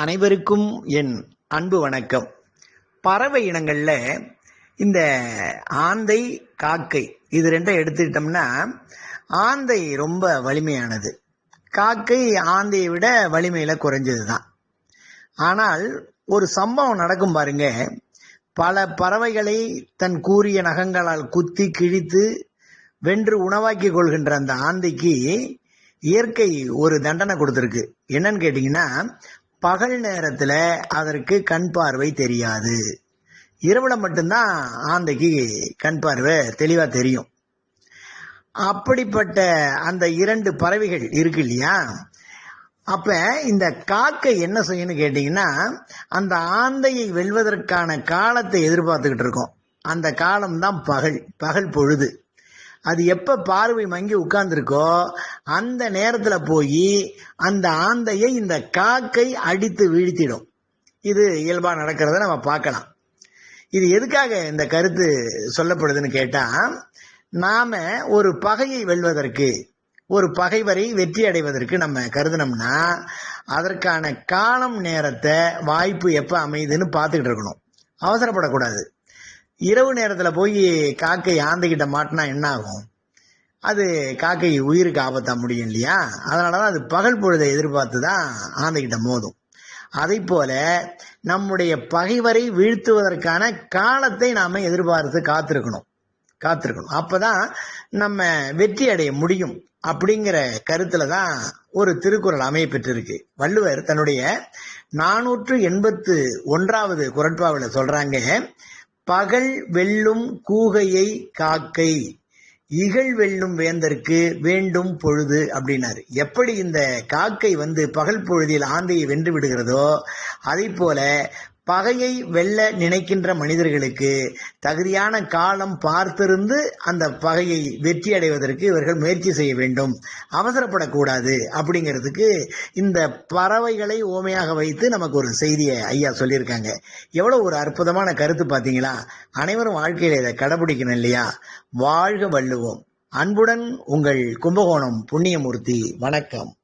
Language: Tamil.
அனைவருக்கும் என் அன்பு வணக்கம். பறவை இனங்கள்ல இந்த ஆந்தை காக்கை இது ரெண்டும் எடுத்துக்கிட்டோம்னா ஆந்தை ரொம்ப வலிமையானது. காக்கை ஆந்தையை விட வலிமையில குறைஞ்சது தான் ஆனால் ஒரு சம்பவம் நடக்கும் பாருங்க. பல பறவைகளை தன் கூறிய நகங்களால் குத்தி கிழித்து வென்று உணவாக்கி கொள்கின்ற அந்த ஆந்தைக்கு இயற்கை ஒரு தண்டனை கொடுத்துருக்கு. என்னன்னு கேட்டீங்கன்னா பகல் நேரத்துல அதற்கு கண் பார்வை தெரியாது. இரவுல மட்டும்தான் ஆந்தைக்கு கண் பார்வை தெளிவா தெரியும். அப்படிப்பட்ட அந்த இரண்டு பறவைகள் இருக்கு இல்லையா? அப்ப இந்த காக்கை என்ன செய்யணும்னு கேட்டீங்கன்னா அந்த ஆந்தையை வெல்வதற்கான காலத்தை எதிர்பார்த்துக்கிட்டு இருக்கோம். அந்த காலம் தான் பகல் பகல் பொழுது. அது எப்ப பார்வை மங்கி உட்கார்ந்துருக்கோ அந்த நேரத்துல போய் அந்த ஆந்தையை இந்த காக்கை அடித்து வீழ்த்திடும். இது இயல்பா நடக்கிறத நம்ம பார்க்கலாம். இது எதுக்காக இந்த கருத்து சொல்லப்படுதுன்னு கேட்டா நாம ஒரு பகையை வெல்வதற்கு ஒரு பகைவரை வெற்றி அடைவதற்கு நம்ம கருதினோம்னா அதற்கான காலம் நேரத்தை வாய்ப்பு எப்ப அமையுதுன்னு பார்த்துக்கிட்டு இருக்கணும். அவசரப்படக்கூடாது. இரவு நேரத்தில் போய் காக்கை ஆந்தைகிட்ட மாட்டினா என்ன ஆகும் அது காக்கை உயிருக்கு ஆபத்தா முடியும் இல்லையா? அதனாலதான் அது பகல் பொழுதை எதிர்பார்த்து தான் ஆந்தைகிட்ட மோதும். அதை போல நம்முடைய பகைவரை வீழ்த்துவதற்கான காலத்தை நாம எதிர்பார்த்து காத்திருக்கணும். காத்திருக்கணும். அப்பதான் நம்ம வெற்றி அடைய முடியும் அப்படிங்கிற கருத்துல தான் ஒரு திருக்குறள் அமைய பெற்றிருக்கு. வள்ளுவர் தன்னுடைய நானூற்று எண்பத்து ஒன்றாவது குரட்பாவில் சொல்றாங்க பகல் வெல்லும் கூகையை காக்கை. இகழ் வெல்லும் வேந்தற்கு வேண்டும் பொழுது அப்படின்னாரு. எப்படி இந்த காக்கை வந்து பகல் பொழுதில் ஆந்தையை வென்று விடுகிறதோ அதை போல பகையை வெல்ல நினைக்கின்ற மனிதர்களுக்கு தகுதியான காலம் பார்த்திருந்து அந்த பகையை வெற்றி அடைவதற்கு இவர்கள் முயற்சி செய்ய வேண்டும். அவசரப்படக்கூடாது அப்படிங்கிறதுக்கு இந்த பறவைகளை ஓமையாக வைத்து நமக்கு ஒரு செய்தியை ஐயா சொல்லியிருக்காங்க. எவ்வளோ ஒரு அற்புதமான கருத்து பார்த்தீங்களா? அனைவரும் வாழ்க்கையில் இதை கடைபிடிக்கணும் இல்லையா? வாழ்க வள்ளுவோம். அன்புடன் உங்கள் கும்பகோணம் புண்ணியமூர்த்தி. வணக்கம்.